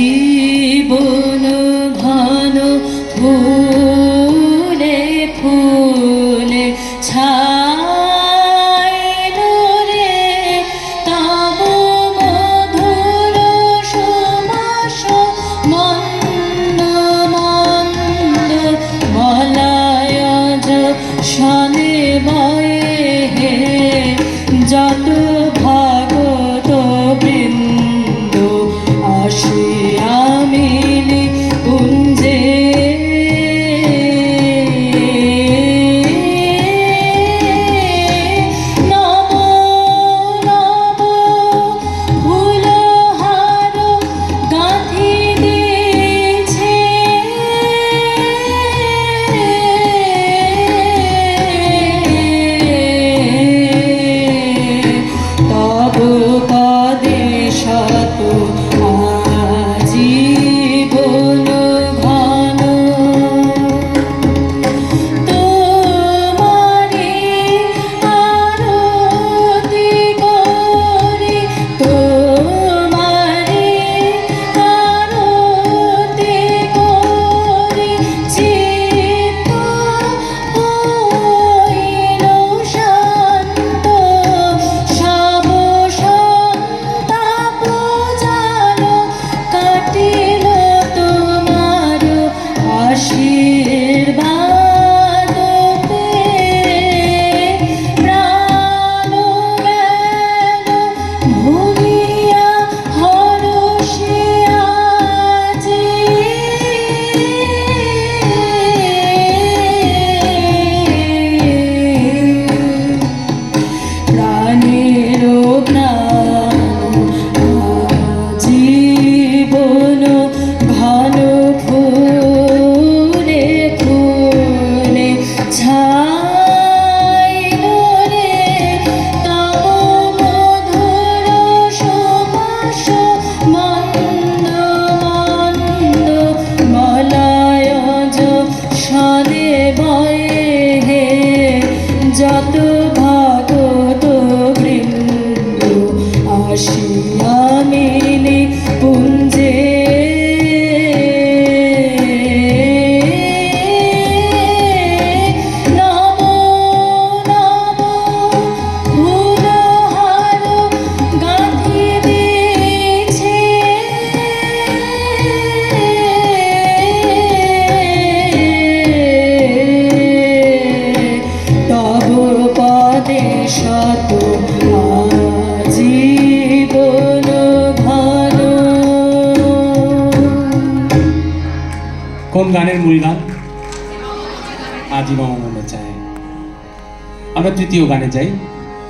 আজীবন ঘন ফুলে ফুলে ছায় রে তাম মধুর সুমাস মন্দ মন্দ মলায় সনে বয় যত ভগত বৃন্দ আসিয়া মেয়ে কোন গানের মূল গান আজীবন মনে চাই আমরা তৃতীয় গানে যাই।